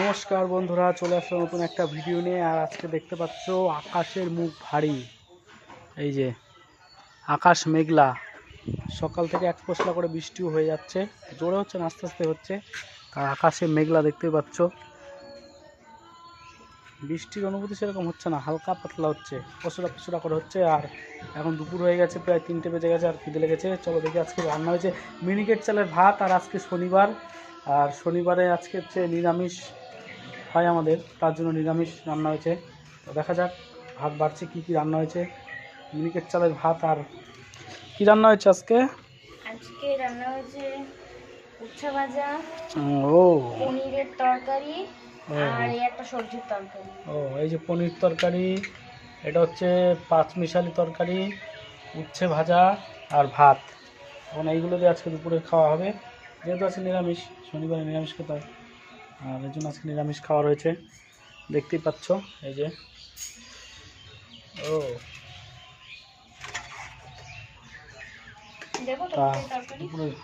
নমস্কার বন্ধুরা, চলে আসলো নতুন একটা ভিডিও নিয়ে, আর আজকে দেখতে পাচ্ছ আকাশের মুখ ভারী। এই যে, আকাশ মেঘলা। সকাল থেকে এক পশলা করে বৃষ্টিও হয়ে যাচ্ছে, জোরে হচ্ছে না, আস্তে আস্তে হচ্ছে। আর আকাশে মেঘলা দেখতে পাচ্ছ। বৃষ্টির অনুভূতি সেরকম হচ্ছে না, হালকা পাতলা হচ্ছে পশুরা পশুরা করে হচ্ছে। আর এখন দুপুর হয়ে গেছে, প্রায় তিনটে বেজে গেছে, আর খিদে লেগেছে। চলো দেখি আজকে রান্না হয়েছে। মিনিকেট চালের ভাত, আর আজকে শনিবার। আর শনিবারে আজকে হচ্ছে নিরামিষ। হয় আমাদের তার জন্য নিরামিষ রান্না হয়েছে। তো দেখা যাক ভাত বাড়ছে কী কী রান্না হয়েছে। মিনিকেট চালের ভাত আর কী রান্না হয়েছে আজকে? আজকে রান্না হয়েছে উচ্ছা ভাজা ও। পনিরের তরকারি। আর একটা সবজির তরকারি। ও এই যে পনির তরকারি এটা হচ্ছে পাঁচ মিশালি তরকারি উচ্ছে ভাজা আর ভাত। এখন এইগুলো দিয়ে আজকে দুপুরে খাওয়া হবে। যেহেতু আছে নিরামিষ শনিবারে নিরামিষ খেতে হয় আর এই জন্য আজকে নিরামিষ খাওয়া রয়েছে। দেখতেই পাচ্ছ এই যে। ও।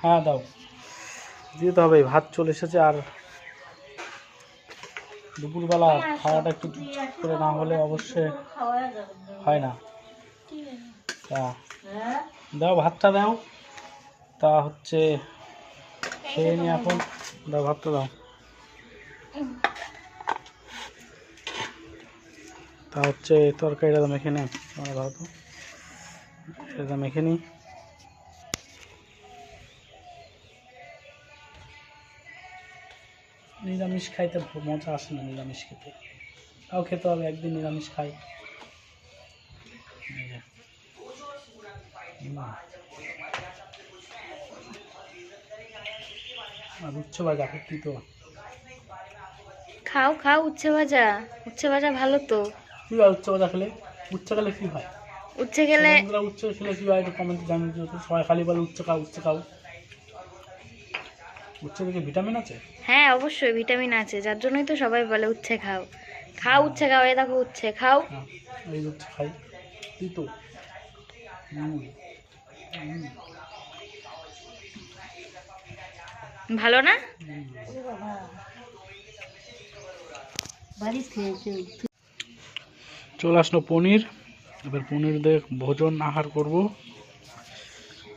হ্যাঁ দাও। দিতে হবে ভাত চলে এসেছে আর দুপুরবেলা খাওয়াটা একটু করে না হলে অবশ্যই হয় না। তা দাও ভাতটা দাও। তা হচ্ছে খেয়ে নি এখন দাও ভাতটা দাও। তা হচ্ছে তরকারিটা তো মেখে নে তোমরা দাও তো সেটা মেখে নিই নিরামিষ খাইতে মজা আসে না নিরামিষ খেতে। তাও খেতে হবে, একদিন নিরামিষ খাই। আর উচ্চ কি তো? খাও খাও উচ্ছে ভাজা। উচ্ছে ভাজা ভালো তো। কি হয় উচ্চ ভাজা খেলে? উচ্ছে খেলে কি হয়? উচ্ছে গেলে বন্ধুরা উচ্চ খেলে কি হয়? কমেন্টে জানিয়ে দিও তো। সবাই খালি বলে উচ্ছে খাও উচ্ছে খাও। উচ্চ থেকে ভিটামিন আছে? হ্যাঁ অবশ্যই ভিটামিন আছে। যার জন্যই তো সবাই বলে উচ্ছে খাও। খাও উচ্ছে খাও এ দেখো উচ্ছে খাও। হ্যাঁ এই উচ্চ খাই। তুই তো। ভালো না? চলে আসলো পনির। এবার পনির দিয়ে ভোজন আহার করব।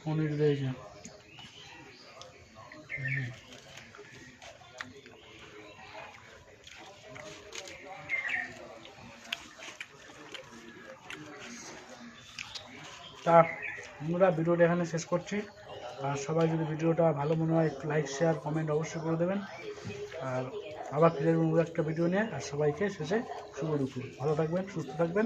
পনির দিয়ে তা, আমরা ভিডিওটা এখানে শেষ করছি। আর সবাই যদি ভিডিওটা ভালো মনে হয় লাইক শেয়ার কমেন্ট অবশ্যই করে দেবেন। আর আবার ফিরে একটা ভিডিও নিয়ে। আর সবাইকে শেষে শুভ দুপুর ভালো থাকবেন সুস্থ থাকবেন।